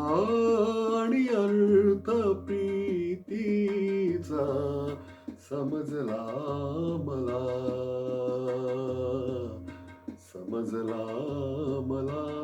आणि अर्थ प्रीतीचा समजला मला समजला मला.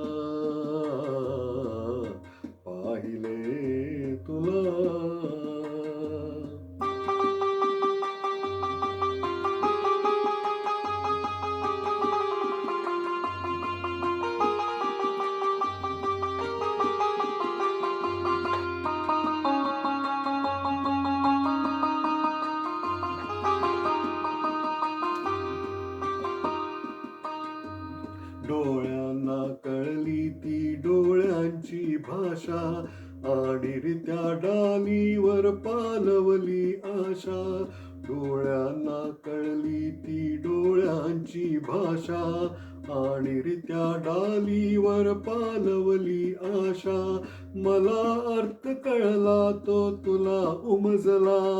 डोळ्यांना कळली ती डोळ्यांची भाषा. आणि त्या डालीवर पालवली आशा. डोळ्यांना कळली ती डोळ्यांची भाषा. आणि त्या डालीवर पालवली आशा. मला अर्थ कळला तो तुला उमजला.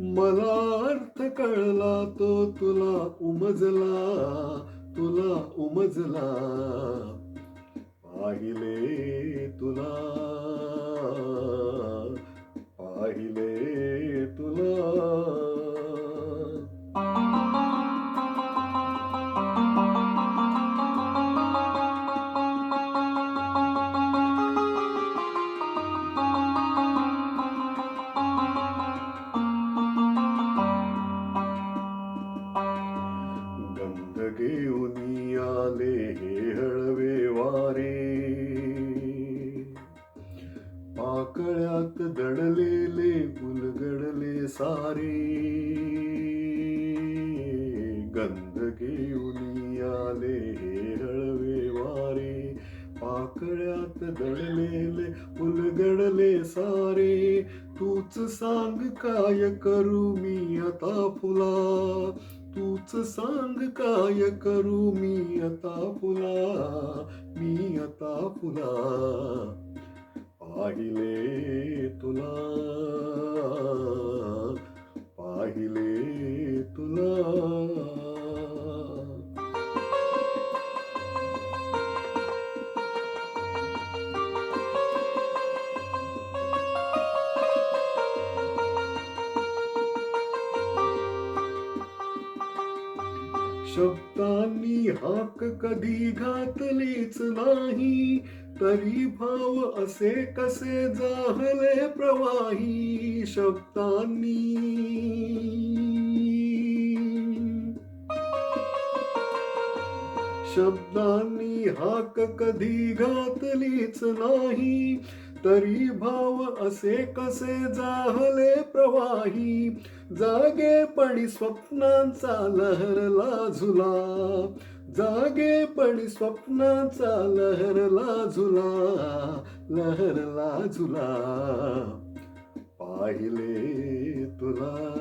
मला अर्थ कळला तो तुला उमजला तुला उमजला. पाहिले तुला पाहिले तुला. घेऊन आले हे हळवे वारे. पाकळ्यात दडलेले उलगडले सारे. गंध घेऊन आले हे हळवे वारे. पाकळ्यात दडलेले उलगडले सारे. तूच सांग काय करू मी आता फुला? तूच सांग काय करू मी आता फुला मी आता फुला. पाहिले तुला शब्दांनी हाक कधी घातलीच नाही. तरी भाव असे कसे जाहले प्रवाही शब्दांनी. शब्दांनी हाक कधी घातलीच नाही. तरी भाव असे कसे जाहले प्रवाही? जागेपणी स्वप्नांचा लहरला झुला जागेपणी स्वप्नांचा लहरला झुला लहरला झुला पाहिले तुला.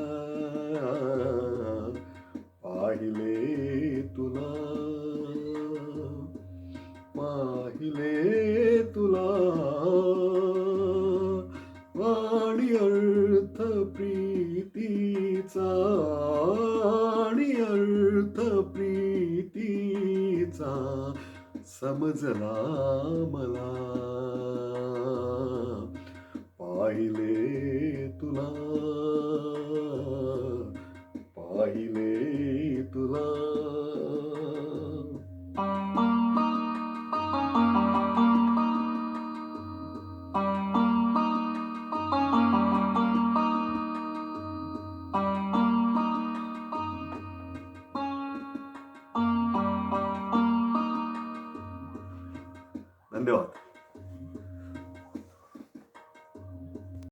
पाहिले तुला. पाहिले तुला. आणि अर्थ प्रीतीचा समजला मला. पाहिले तुला cambiota.